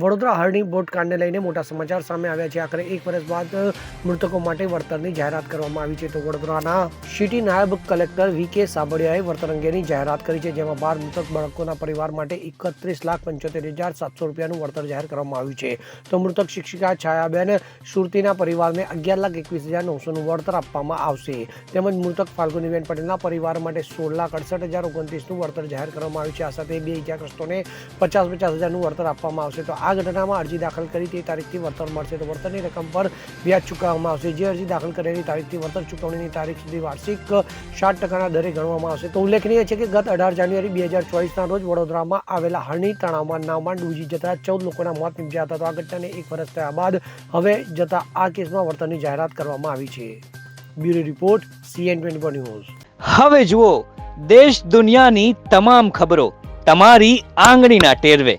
વડોદરા હરણી boat કાંડને લઈને મોટા સમાચાર સામે આવ્યા છે. આખરે એક વર્ષ બાદ મૃતકો માટે વળતરની જાહેરાત કરવામાં આવી છે. તો વડોદરાના સિટી નાયબ કલેક્ટર વી કે સાબડિયાએ વળતર અંગેની જાહેરાત કરી છે, જેમાં બાર મૃતક બાળકોના પરિવાર માટે એકત્રીસ લાખ પંચોતેર હજાર સાતસો રૂપિયાનું વળતર જાહેર કરવામાં આવ્યું છે. તો મૃતક શિક્ષિકા છાયાબેન સુરતીના પરિવારને અગિયાર લાખ એકવીસ હજાર નવસોનું વળતર આપવામાં આવશે. તેમજ મૃતક ફાલ્ગુનીબેન પટેલના પરિવાર માટે સોળ લાખ અડસઠ હજાર ઓગણત્રીસનું વળતર જાહેર કરવામાં આવ્યું છે. આ સાથે બે ઇજાગ્રસ્તોને પચાસ પચાસ હજારનું વળતર આપવામાં આવશે. તો આ ઘટનામાં અરજી દાખલ કરી તે તારીખથી વળતર મળશે. તો વળતરની રકમ પર વ્યાજ ચૂકવવામાં આવશે. જે અરજી દાખલ કરેલી તારીખથી વળતર ચૂકવણીની તારીખ સુધી વાર્ષિક સાત ટકાના દરે ગણવામાં આવશે. તો ઉલ્લેખનીય છે કે ગત અઢાર જાન્યુઆરી બે હજાર ચોવીસના રોજ વડોદરામાં આવેલા હરણી તણાવમાં નાવમાં ડૂબી જતા ચૌદ લોકોના મોત નીપજ્યા હતા. તો આ ઘટનાને એક વર્ષ થયા બાદ હવે જતા આ કેસમાં વળતરની જાહેરાત કરવામાં આવી છે. Bureau report, CN twenty news. હવે જુઓ, દેશ દુનિયાની તમામ ખબરો તમારી આંગળીના ટેરવે.